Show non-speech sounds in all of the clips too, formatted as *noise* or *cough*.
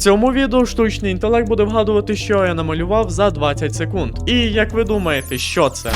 цьому відео штучний інтелект буде вгадувати, що я намалював за 20 секунд. І як ви думаєте, що це?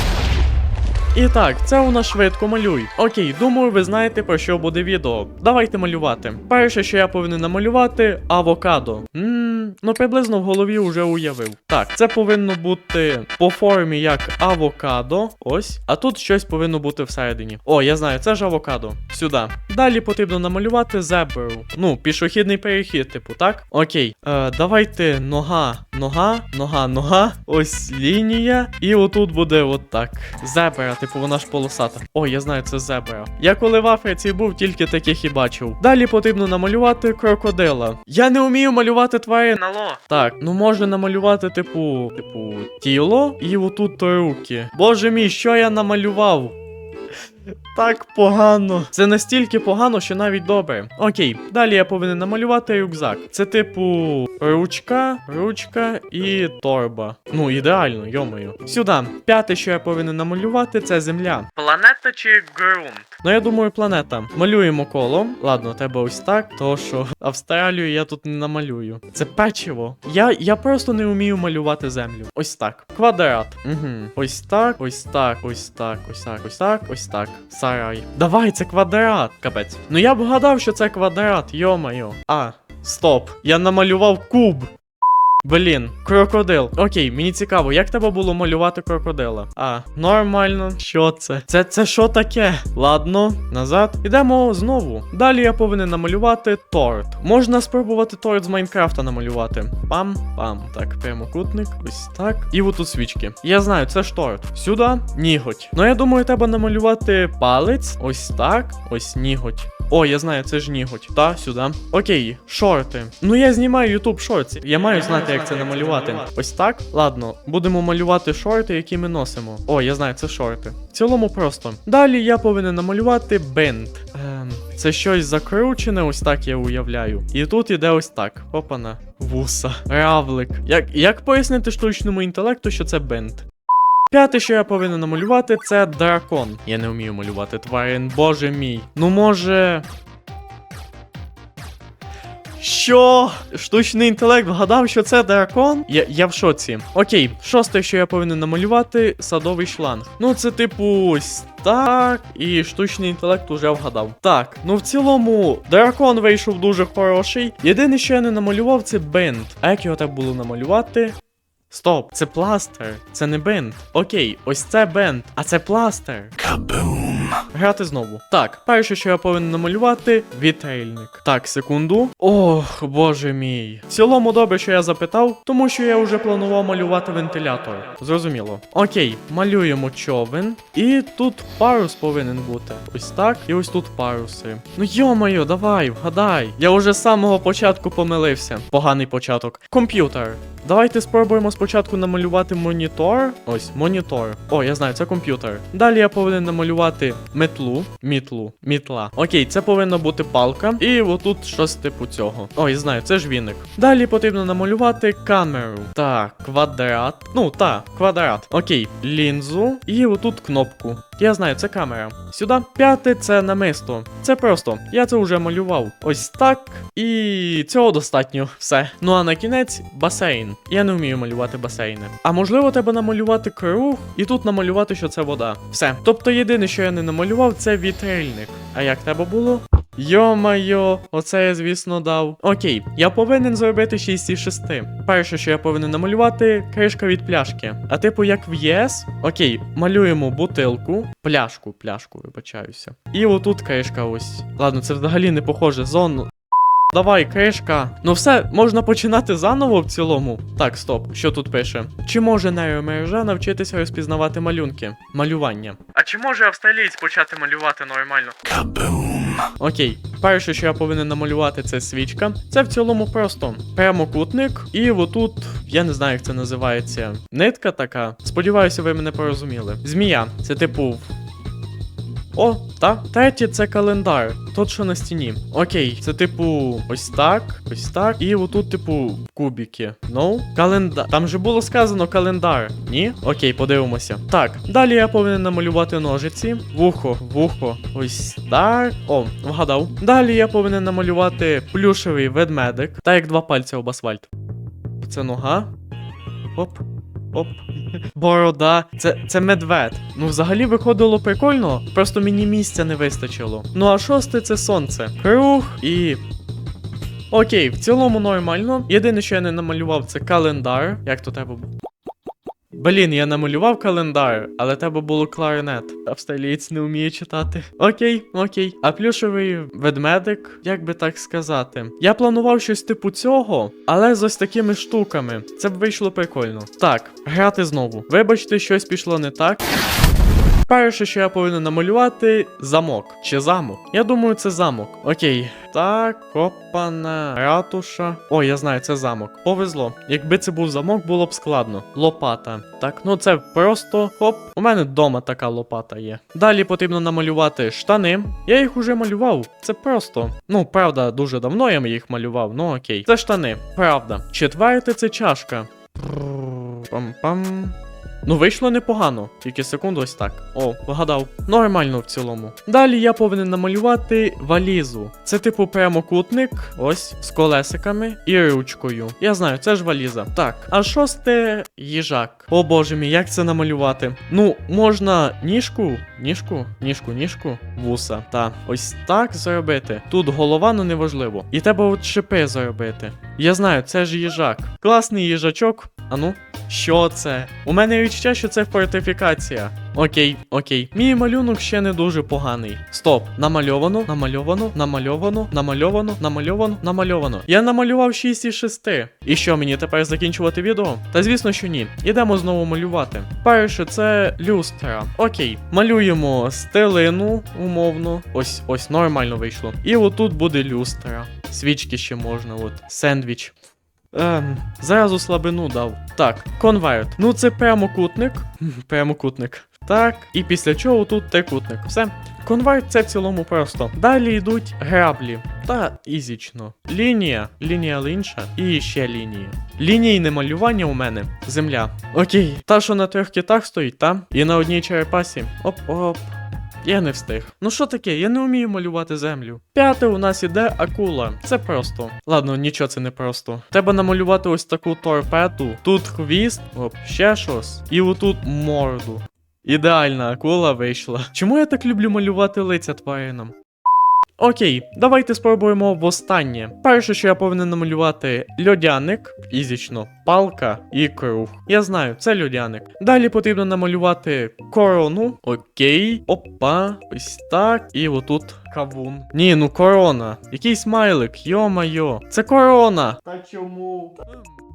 І так, це у нас швидко малюй. Окей, думаю, ви знаєте про що буде відео. Давайте малювати. Перше, що я повинен намалювати авокадо. Ммм, ну приблизно в голові вже уявив. Так, це повинно бути по формі як авокадо. Ось. А тут щось повинно бути всередині. О, я знаю, це ж авокадо. Сюди. Далі потрібно намалювати зебру. Ну, пішохідний перехід, типу, так? Окей. Е, давайте нога, нога, нога, нога. Ось лінія. І отут буде от так. Зебра, типу, вона ж полосата. О, я знаю, це зебра. Я коли в Африці був, тільки таких і бачив. Далі потрібно намалювати крокодила. Я не вмію малювати тварин. Алло. Так, ну можна намалювати, типу, типу, тіло і отут руки. Боже мій, що я намалював? Так погано. Це настільки погано, що навіть добре. Окей, далі я повинен намалювати рюкзак. Це типу ручка, ручка і торба. Ну, ідеально, йомою. Сюди. П'яте, що я повинен намалювати, це земля. Планета чи ґрунт? Ну, я думаю, планета. Малюємо коло. Ладно, треба ось так, то що Австралію я тут не намалюю. Це печиво. Я, я просто не вмію малювати землю. Ось так. Квадрат. Угу. Ось так, ось так, ось так, ось так, ось так, ось так. Сарай. Давай, це квадрат. Капець. Ну я б гадав, що це квадрат, йо-моє. А, стоп. Я намалював куб. Блін, крокодил. Окей, мені цікаво, як тебе було малювати крокодила? А, нормально. Що це? Це це що таке? Ладно, назад. Ідемо знову. Далі я повинен намалювати торт. Можна спробувати торт з Майнкрафта намалювати. Пам-пам. Так, прямокутник, ось так. І отут свічки. Я знаю, це ж торт. Сюди ніготь. Ну я думаю, треба намалювати палець. Ось так. Ось ніготь. О, я знаю, це ж ніготь. Та, сюди. Окей, шорти. Ну я знімаю YouTube Shorts. Я маю знати, як це намалювати. Ось так. Ладно, будемо малювати шорти, які ми носимо. О, я знаю, це шорти. В цілому просто. Далі я повинен намалювати бенд. Ем, це щось закручене, ось так я уявляю. І тут іде ось так. Опана. Вуса. Равлик. Як, як пояснити штучному інтелекту, що це бенд? П'яте, що я повинен намалювати, це дракон. Я не вмію малювати тварин, боже мій. Ну може. Що? Штучний інтелект вгадав, що це дракон? Я, я в шоці. Окей, шосте, що я повинен намалювати, садовий шланг. Ну, це типу так. І штучний інтелект уже вгадав. Так, ну в цілому, дракон вийшов дуже хороший. Єдине, що я не намалював, це бенд. А як його так було намалювати? Стоп, це пластер, це не бенд. Окей, ось це бенд, а це пластер. Кабум. Грати знову. Так, перше, що я повинен намалювати, вітрильник. Так, секунду. Ох, боже мій. В цілому добре, що я запитав, тому що я вже планував малювати вентилятор. Зрозуміло. Окей, малюємо човен. І тут парус повинен бути. Ось так, і ось тут паруси. Ну йо-моє, давай, вгадай. Я вже з самого початку помилився. Поганий початок. Комп'ютер. Давайте спробуємо спочатку намалювати монітор. Ось, монітор. О, я знаю, це комп'ютер. Далі я повинен намалювати метлу. Мітлу. Мітла. Окей, це повинна бути палка. І отут щось типу цього. О, я знаю, це ж віник. Далі потрібно намалювати камеру. Так, квадрат. Ну, та, квадрат. Окей, лінзу. І отут кнопку. Я знаю, це камера. Сюди. П'яте це намисто. Це просто. Я це вже малював. Ось так. І цього достатньо. Все. Ну а на кінець басейн. Я не вмію малювати басейни. А можливо, треба намалювати круг і тут намалювати, що це вода. Все. Тобто єдине, що я не намалював, це вітрильник. А як треба було? Йо-майо, оце я, звісно, дав. Окей, я повинен зробити 6 із 6. Перше, що я повинен намалювати, кришка від пляшки. А типу, як в ЄС, окей, малюємо бутилку, пляшку, пляшку, вибачаюся. І отут кришка ось. Ладно, це взагалі не похоже зону. Давай, кришка. Ну все, можна починати заново в цілому. Так, стоп, що тут пише? Чи може нейромережа навчитися розпізнавати малюнки? Малювання. А чи може австралієць почати малювати нормально? Кабум. Окей, перше, що я повинен намалювати, це свічка. Це в цілому просто прямокутник, і отут, я не знаю, як це називається. Нитка така. Сподіваюся, ви мене порозуміли. Змія, це типу. О, та. Третє це календар. Тот, що на стіні. Окей, це типу ось так, ось так. І отут, типу, кубики. Ну, календар. Там же було сказано календар. Ні? Окей, подивимося. Так, далі я повинен намалювати ножиці. Вухо, вухо. Ось так. О, вгадав. Далі я повинен намалювати плюшевий ведмедик. Та як два пальця об асфальт. Це нога. Оп. Оп. Борода. Це, це медвед. Ну, взагалі виходило прикольно, просто мені місця не вистачило. Ну а шосте це сонце. Круг і. Окей, в цілому нормально. Єдине, що я не намалював, це календар. Як то тебе. Блін, я намалював календар, але тебе було кларнет. Австралієць не вміє читати. Окей, окей. А плюшовий ведмедик, як би так сказати. Я планував щось типу цього, але з ось такими штуками. Це б вийшло прикольно. Так, грати знову. Вибачте, щось пішло не так. Перше, що я повинен намалювати, замок. Чи замок? Я думаю, це замок. Окей. Так, копана, ратуша. О, я знаю, це замок. Повезло. Якби це був замок, було б складно. Лопата. Так, ну це просто хоп. У мене вдома така лопата є. Далі потрібно намалювати штани. Я їх уже малював. Це просто. Ну, правда, дуже давно я їх малював. Ну окей. Це штани. Правда. Четверте це чашка. Пам-пам. Ну, вийшло непогано, тільки секунду ось так. О, вгадав. Нормально в цілому. Далі я повинен намалювати валізу. Це типу прямокутник, ось, з колесиками і ручкою. Я знаю, це ж валіза. Так, а шосте їжак. О боже мій, як це намалювати? Ну, можна ніжку, ніжку, ніжку, ніжку, вуса. Та ось так зробити. Тут голова, ну неважливо. І треба от шипи зробити. Я знаю, це ж їжак. Класний їжачок. Ану. Що це? У мене відчуття, що це фортифікація. Окей, окей. Мій малюнок ще не дуже поганий. Стоп, намальовано, намальовано, намальовано, намальовано, намальовано, намальовано. Я намалював 6 із 6. І що мені тепер закінчувати відео? Та звісно, що ні. Ідемо знову малювати. Перше, це люстра. Окей, малюємо стелину, умовно. Ось, ось, нормально вийшло. І отут буде люстра. Свічки ще можна, от, сендвіч. Ем, зразу слабину дав. Так, конверт. Ну це прямокутник. *laughs* Прямокутник. Так, і після чого тут трикутник. Все. Конверт це в цілому просто. Далі йдуть граблі. Та ізічно. Лінія, лінія інша і ще лінії. Лінійне малювання у мене. Земля. Окей, та, що на трьох китах стоїть, та? І на одній черепасі. Оп-оп. Я не встиг. Ну що таке, я не вмію малювати землю. П'яте у нас іде акула. Це просто. Ладно, нічого це не просто. Треба намалювати ось таку торпету. Тут хвіст, оп, ще щось. І отут морду. Ідеальна акула вийшла. Чому я так люблю малювати лиця тваринам? Окей, давайте спробуємо востаннє. Перше, що я повинен намалювати льодяник, ізічно, палка і круг. Я знаю, це льодяник. Далі потрібно намалювати корону. Окей. Опа, ось так. І отут кавун. Ні, ну корона. Який смайлик, йо-майо. Це корона. Та чому?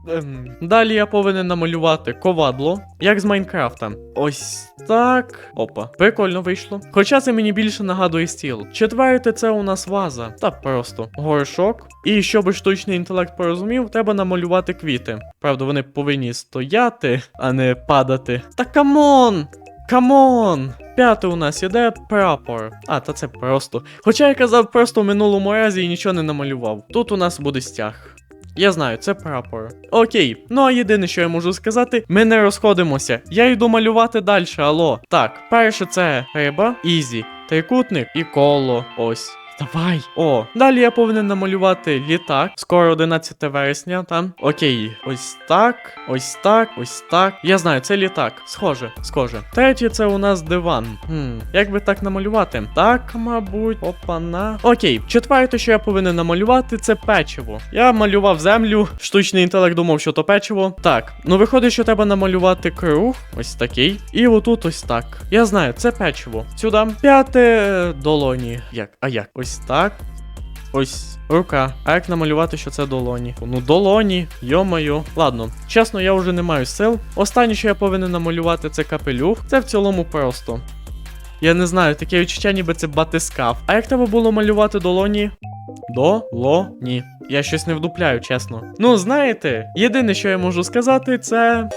Ем, Далі я повинен намалювати ковадло, як з Майнкрафта. Ось так. Опа, прикольно вийшло. Хоча це мені більше нагадує стіл. Четверте, це у нас ваза. Та просто горшок. І щоб штучний інтелект порозумів, треба намалювати квіти. Правда, вони повинні стояти, а не падати. Та камон! Камон! П'яте у нас іде прапор. А, та це просто. Хоча я казав просто в минулому разі і нічого не намалював. Тут у нас буде стяг. Я знаю, це прапор. Окей, ну а єдине, що я можу сказати, ми не розходимося. Я йду малювати далі, алло. Так, перше це риба, ізі, трикутник і коло. Ось. Давай. О, далі я повинен намалювати літак. Скоро 11 вересня, там. Окей, ось так, ось так, ось так. Я знаю, це літак. Схоже, схоже. Третє це у нас диван. Хм, як би так намалювати? Так, мабуть, опана. Окей, четверте, що я повинен намалювати, це печиво. Я малював землю, штучний інтелект думав, що то печиво. Так, ну виходить, що треба намалювати круг, ось такий. І отут ось так. Я знаю, це печиво. Сюди. П'яте долоні. Як? А як? Ось так. Ось рука. А як намалювати, що це долоні? Ну, долоні, йо-моє. Ладно, чесно, я вже не маю сил. Останнє, що я повинен намалювати, це капелюх. Це в цілому просто. Я не знаю, таке відчуття, ніби це батискаф. А як треба було малювати долоні? Долоні. Я щось не вдупляю, чесно. Ну, знаєте, єдине, що я можу сказати, це.